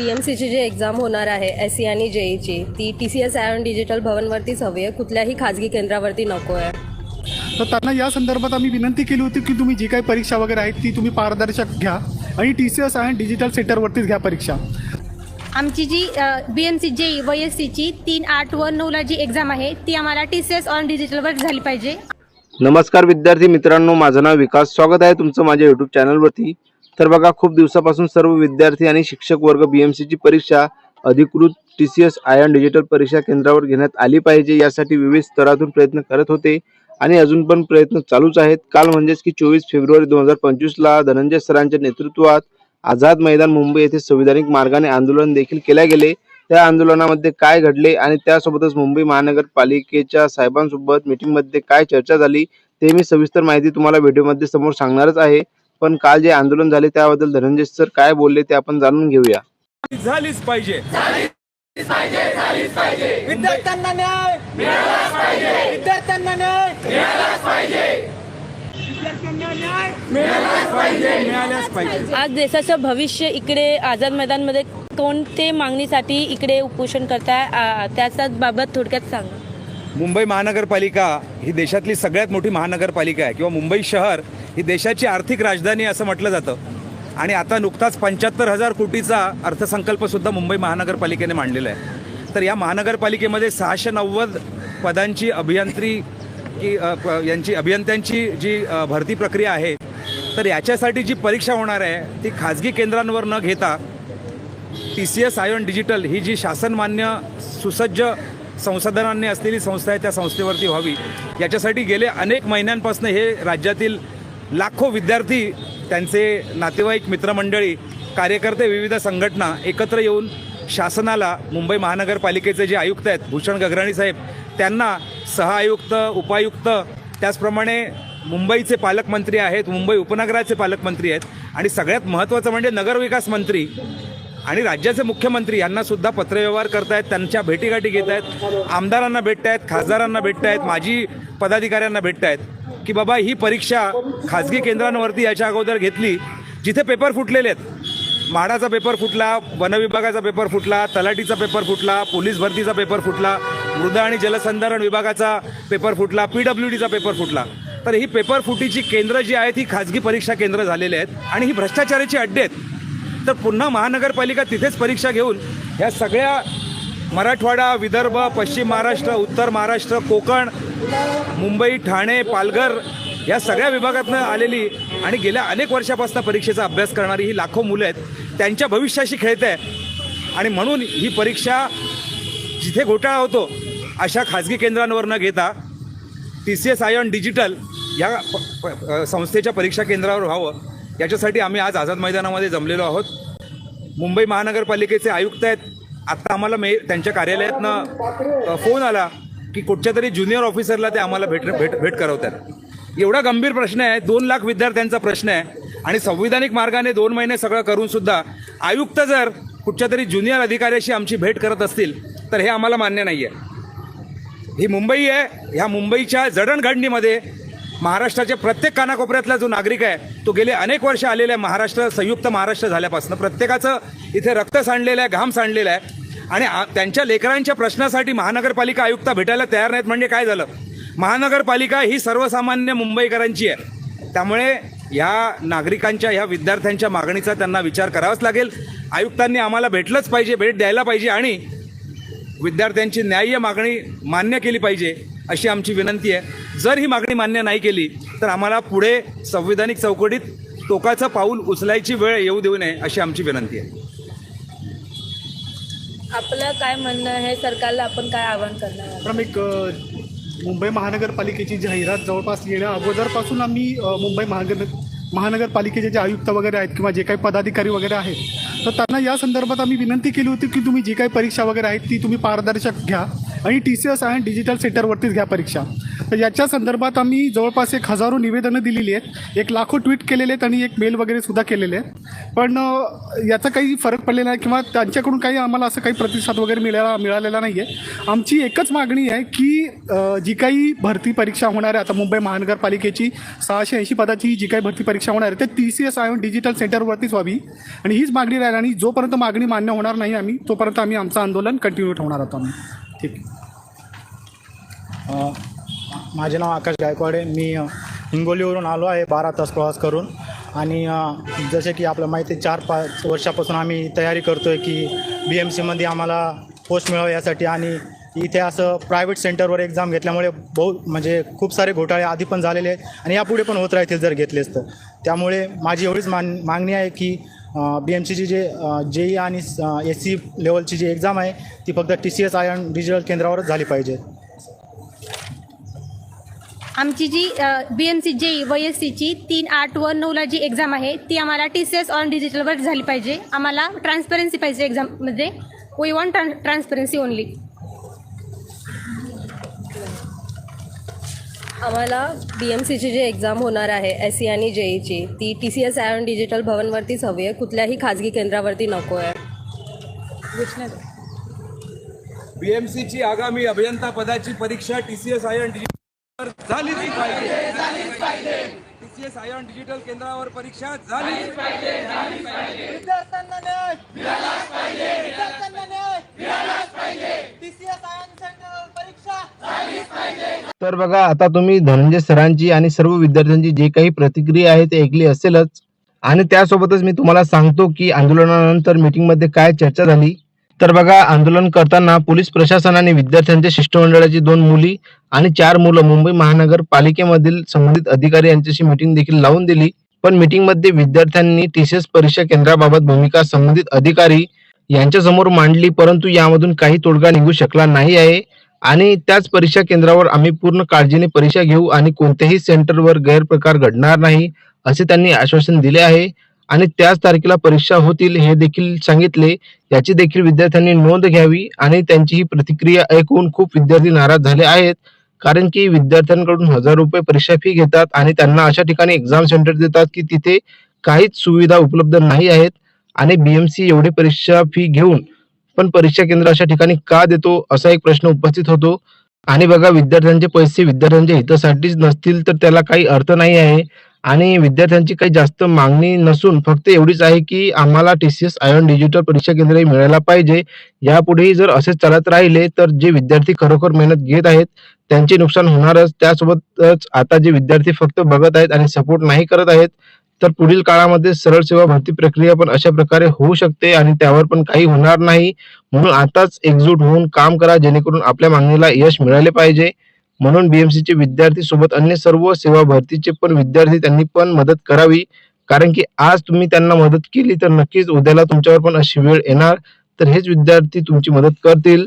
बी M सीची जी exam होणार आहे एस सी आणि जेईची ती T C S iON digital भवनवरतीच हवी आहे. कुठल्याही खाजगी केंद्रावरती नको आहे. तर त्यांना या संदर्भात आम्ही विनंती केली होती की तुम्ही जी काही परीक्षा वगैरे आहेत ती तुम्ही पारदर्शक घ्या आणि टी सी एस आणि डिजिटल सेंटरवरतीच घ्या परीक्षा. आमची जी बी एम सी जे व एस सीची तीन आठ व नऊला जी एक्झाम आहे ती आम्हाला टी सी एस ऑन डिजिटलवर झाली पाहिजे. नमस्कार विद्यार्थी मित्रांनो माझं नाव विकास. स्वागत आहे तुमचं माझ्या युट्यूब चॅनलवरती तर बघा खूप दिवसापासून सर्व विद्यार्थी आणि शिक्षक वर्ग बी एम सीची परीक्षा अधिकृत T C S iON digital परीक्षा केंद्रावर घेण्यात आली पाहिजे यासाठी विविध स्तरातून प्रयत्न करत होते. आणि अजून पण प्रयत्न चालूच आहेत. काल म्हणजेच की चोवीस फेब्रुवारी दोन हजार पंचवीसला धनंजय सरांच्या नेतृत्वात आझाद मैदान मुंबई येथे संविधानिक मार्गाने आंदोलन देखील केले गेले. त्या आंदोलनामध्ये काय घडले आणि त्यासोबतच मुंबई महानगरपालिकेच्या साहेबांसोबत मीटिंगमध्ये काय चर्चा झाली ते मी सविस्तर माहिती तुम्हाला व्हिडिओमध्ये समोर सांगणारच आहे. पण काल जे आंदोलन झाले त्याबद्दल धनंजय सर काय बोलले ते आपण जाणून घेऊया. झालीच पाहिजे. विद्यार्थ्यांना न्याय मिळालाच पाहिजे. विद्यार्थ्यांना न्याय मिळालाच पाहिजे. विद्यार्थ्यांना न्याय मिळालाच पाहिजे. मिळालाच पाहिजे. आज देशाचं भविष्य इकडे आझाद मैदानमध्ये कोणते मागणीसाठी इकडे उपोषण करताय? आ, त्याच्याच बाबत थोडक्यात सांगा. मुंबई महानगरपालिका ही देशातली सगळ्यात मोठी महानगरपालिका आहे किंवा मुंबई शहर ही देशाची आर्थिक राजधानी असं म्हटलं जातं. आणि आता नुकताच पंच्याहत्तर हजार कोटीचा अर्थसंकल्पसुद्धा मुंबई महानगरपालिकेने मांडलेला आहे. तर या महानगरपालिकेमध्ये सहाशे नव्वद पदांची अभियांत्री की प- यांची अभियंत्यांची जी भरती प्रक्रिया आहे तर याच्यासाठी जी परीक्षा होणार आहे ती खाजगी केंद्रांवर न घेता T C S iON digital ही जी शासनमान्य सुसज्ज संसाधनांनी असलेली संस्था आहे त्या संस्थेवरती व्हावी. याच्यासाठी गेले अनेक महिन्यांपासून हे राज्यातील लाखो विद्यार्थी त्यांचे नातेवाईक मित्रमंडळी कार्यकर्ते विविध संघटना एकत्र येऊन शासनाला मुंबई महानगरपालिकेचे जे आयुक्त आहेत भूषण गगराणी साहेब त्यांना सहआयुक्त उपायुक्त त्याचप्रमाणे मुंबईचे पालकमंत्री आहेत मुंबई उपनगराचे पालकमंत्री आहेत आणि सगळ्यात महत्त्वाचं म्हणजे नगरविकास मंत्री आणि राज्याचे मुख्यमंत्री यांना सुद्धा पत्रव्यवहार करतायत त्यांच्या भेटीगाठी घेत आहेत आमदारांना भेटतायत खासदारांना भेटतायत माजी पदाधिकाऱ्यांना भेटतायत की बाबा ही परीक्षा खाजगी केंद्रांवरती याच्या अगोदर घेतली जिथे पेपर फुटलेले आहेत. म्हाडाचा पेपर फुटला वनविभागाचा पेपर फुटला तलाटीचा पेपर फुटला पोलीस भरतीचा पेपर फुटला मृदा आणि जलसंधारण विभागाचा पेपर फुटला पी डब्ल्यू डीचा पेपर फुटला. तर ही पेपर फुटीची केंद्र जी आहेत ही खाजगी परीक्षा केंद्र झालेली आहेत आणि ही भ्रष्टाचाराची अड्डे आहेत. तर पुन्हा महानगरपालिका तिथेच परीक्षा घेऊन ह्या सगळ्या मराठवाडा विदर्भ पश्चिम महाराष्ट्र उत्तर महाराष्ट्र कोकण मुंबई ठाणे पालघर या सगळ्या विभागातनं आलेली आणि गेल्या अनेक वर्षापासून परीक्षेचा अभ्यास करणारी ही लाखो मुलं आहेत. त्यांच्या भविष्याशी खेळत आहे. आणि म्हणून ही परीक्षा जिथे घोटाळा होतो अशा खाजगी केंद्रांवर न घेता T C S iON digital या प- प- संस्थेच्या परीक्षा केंद्रावर व्हावं. याच्यासाठी आम्ही आज आझाद मैदानामध्ये जमलेलो आहोत. मुंबई महानगरपालिकेचे आयुक्त आहेत. आत्ता आम्हाला मे त्यांच्या कार्यालयातनं फोन आला की कुठच्या तरी ज्युनियर ऑफिसरला ते आम्हाला भेट भेट भेट करवतात. एवढा गंभीर प्रश्न आहे. दोन लाख विद्यार्थ्यांचा प्रश्न आहे. आणि संविधानिक मार्गाने दोन महिने सगळं करून सुद्धा आयुक्त जर कुठच्या तरी ज्युनियर अधिकाऱ्याशी आमची भेट करत असतील तर हे आम्हाला मान्य नाही आहे ही मुंबई आहे. ह्या मुंबईच्या जडणघडणीमध्ये महाराष्ट्राच्या प्रत्येक कानाकोपऱ्यातला जो नागरिक आहे तो गेले अनेक वर्ष आलेला आहे. महाराष्ट्र संयुक्त महाराष्ट्र झाल्यापासून. प्रत्येकाचं इथे रक्त सांडलेलं आहे घाम सांडलेला आहे. आणि आ- त्यांच्या लेकरांच्या प्रश्नासाठी महानगरपालिका आयुक्त भेटायला तयार नाहीत म्हणजे काय झालं? महानगरपालिका ही सर्वसामान्य मुंबईकरांची आहे. त्यामुळे ह्या नागरिकांच्या ह्या विद्यार्थ्यांच्या मागणीचा त्यांना विचार करावाच लागेल. आयुक्तांनी आम्हाला भेटलंच पाहिजे भेट द्यायला पाहिजे आणि विद्यार्थ्यांची न्याय्य मागणी मान्य केली पाहिजे. अशी आमची विनंती आहे. जर ही मागणी मान्य नाही केली तर आम्हाला पुढे संविधानिक चौकटीत टोकाचं पाऊल उचलायची वेळ येऊ देऊ नये अशी आमची विनंती आहे. आपलं काय म्हणणं आहे? सरकारला आपण काय आवाहन करणार आहोत? पण एक अ, मुंबई महानगरपालिकेची जाहिरात जवळपास येण्या अगोदरपासून आम्ही अ, मुंबई महानगर महानगरपालिकेचे जे आयुक्त वगैरे आहेत किंवा जे काही पदाधिकारी वगैरे आहेत तर त्यांना या संदर्भात आम्ही विनंती केली होती की तुम्ही जी काही परीक्षा वगैरे आहेत ती तुम्ही पारदर्शक घ्या. आणि टी सी एस आणि डिजिटल सेंटरवरतीच घ्या परीक्षा. तर याच्या संदर्भात आम्ही जवळपास एक हजारो निवेदनं दिलेली आहेत. एक लाखो ट्विट केलेले आहेत आणि एक मेल वगैरे सुद्धा केलेले आहेत. पण याचा काही फरक पडलेला नाही किंवा त्यांच्याकडून काही आम्हाला असं काही प्रतिसाद वगैरे मिळाला मिळालेला नाही आहे आमची एकच मागणी आहे की जी काही भरती परीक्षा होणार आहे आता मुंबई महानगरपालिकेची सहाशे ऐंशी पदाची जी काही भरती परीक्षा होणार आहे ते T C S I digital सेंटरवरतीच व्हावी. आणि हीच मागणी राहील आणि जोपर्यंत मागणी मान्य होणार नाही आम्ही तोपर्यंत आम्ही आमचं आंदोलन कंटिन्यू ठेवणार आहोत आम्ही. ठीक. माझे नाव आकाश गायकवाड आहे. मी हिंगोलीवरून आलो आहे बारा तास प्रवास करून. आणि जसे की आपलं माहिती आहे चार पाच वर्षापासून आम्ही तयारी करतो आहे की बी एम सीमध्ये आम्हाला पोस्ट मिळावं यासाठी. आणि इथे असं प्रायव्हेट सेंटरवर एक्झाम घेतल्यामुळे बहु म्हणजे खूप सारे घोटाळे आधी पण झालेले आहेत. आणि यापुढे पण होत राहतील जर घेतलेच तर. त्यामुळे माझी एवढीच मान मागणी आहे की बी एम सीची जे जे ई आणि एस सी लेवलची जी एक्झाम आहे ती फक्त टी सी एस आय आणि डिजिटल केंद्रावरच झाली पाहिजे. आमची जी B M C J Y S सीची तीन आठ व नऊला जी एक्झाम आहे ती आम्हाला टी सी एस ऑन डिजिटलवर झाली पाहिजे. आम्हाला ट्रान्सपरन्सी पाहिजे एक्झाममध्ये वी वॉन्ट ट्रान्सपरन्सी ओनली आम्हाला बी एम सीची जी एक्झाम होणार आहे एस सी आणि जेईची ती T C S I digital भवनवरतीच हवी आहे. कुठल्याही खाजगी केंद्रावरती नको आहे. बीएमसीची आगामी अभियंता पदाची परीक्षा टीसीएस आयन डिजिटल झालीच पाहिजे. टीसीएस आयन डिजिटल केंद्रावर परीक्षा झालीच पाहिजे. विद्यार्थ्यांना न्याय! मिळालाच पाहिजे विद्यार्थ्यांना न्याय! मिळालाच पाहिजे सेंटर परीक्षा झालीच पाहिजे तर बघा आता तुम्ही धनंजय सरांची आणि सर्व विद्यार्थ्यांची जे काही प्रतिक्रिया आहे ते ऐकली असेलच. आणि त्यासोबतच मी तुम्हाला सांगतो की आंदोलनानंतर मीटिंगमध्ये काय चर्चा झाली. तर बघा आंदोलन करताना पोलीस प्रशासनाने विद्यार्थ्यांच्या शिष्टमंडळाची दोन मुली आणि चार मुलं मुंबई महानगर पालिकेमधील संबंधित अधिकारी यांच्याशी मीटिंग देखील लावून दिली. पण मीटिंगमध्ये विद्यार्थ्यांनी टीसीएस परीक्षा केंद्राबाबत भूमिका संबंधित अधिकारी यांच्यासमोर मांडली परंतु यामधून काही तोडगा निघू शकला नाही आहे. आणि त्याच परीक्षा केंद्रावर आम्ही पूर्ण काळजीने परीक्षा घेऊ आणि कोणत्याही सेंटरवर गैरप्रकार घडणार नाही असे त्यांनी आश्वासन दिले आहे. आणि त्याच तारखेला परीक्षा होतील हे देखील सांगितले. याची देखील विद्यार्थ्यांनी नोंद घ्यावी आणि त्यांची ही प्रतिक्रिया ऐकून खूप विद्यार्थी नाराज झाले आहेत. कारण की विद्यार्थ्यांकडून हजार रुपये परीक्षा फी घेतात आणि त्यांना अशा ठिकाणी एक्झाम सेंटर देतात की तिथे काहीच सुविधा उपलब्ध नाही आहेत. आणि बीएमसी एवढी परीक्षा फी घेऊन पण परीक्षा केंद्र अशा ठिकाणी का देतो असा एक प्रश्न उपस्थित होतो. आणि बघा विद्यार्थ्यांचे पैसे विद्यार्थ्यांच्या हितासाठीच नसतील तर त्याला काही अर्थ नाही आहे. आणि विद्यार्थ्यांची काही जास्त मागणी नसून फक्त एवढीच आहे की आम्हाला T C S iON digital परीक्षा केंद्र मिळायला पाहिजे. यापुढेही जर असेच चालत राहिले तर जे विद्यार्थी खरोखर मेहनत घेत आहेत त्यांचे नुकसान होणारच. त्यासोबतच आता जे विद्यार्थी फक्त बघत आहेत आणि सपोर्ट नाही करत आहेत तर पुढील काळामध्ये सरळ सेवा भरती प्रक्रिया पण अशा प्रकारे होऊ शकते आणि त्यावर पण काही होणार नाही. म्हणून आताच एकजूट होऊन काम करा जेणेकरून आपल्या मागणीला यश मिळाले पाहिजे. म्हणून BMC चे विद्यार्थी सोबत अन्य सर्व सेवा भरतीचे पण विद्यार्थी त्यांनी पण मदत करावी. कारण की आज तुम्ही त्यांना मदत केली तर नक्कीच उद्याला तुमच्यावर पण अशी वेळ येणार. तर हेच विद्यार्थी तुमची मदत करतील.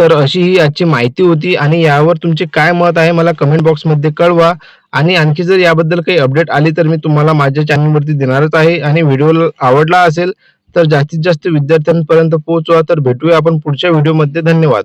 तर अशी ही आजची माहिती होती आणि यावर तुमचे काय मत आहे मला कमेंट बॉक्समध्ये कळवा. आणि आणखी जर याबद्दल काही अपडेट आली तर मी तुम्हाला माझ्या चॅनलवरती देणारच आहे. आणि व्हिडिओ आवडला असेल तर जास्तीत जास्त विद्यार्थ्यांपर्यंत पोहोचवा. तर भेटूया आपण पुढच्या व्हिडिओमध्ये धन्यवाद.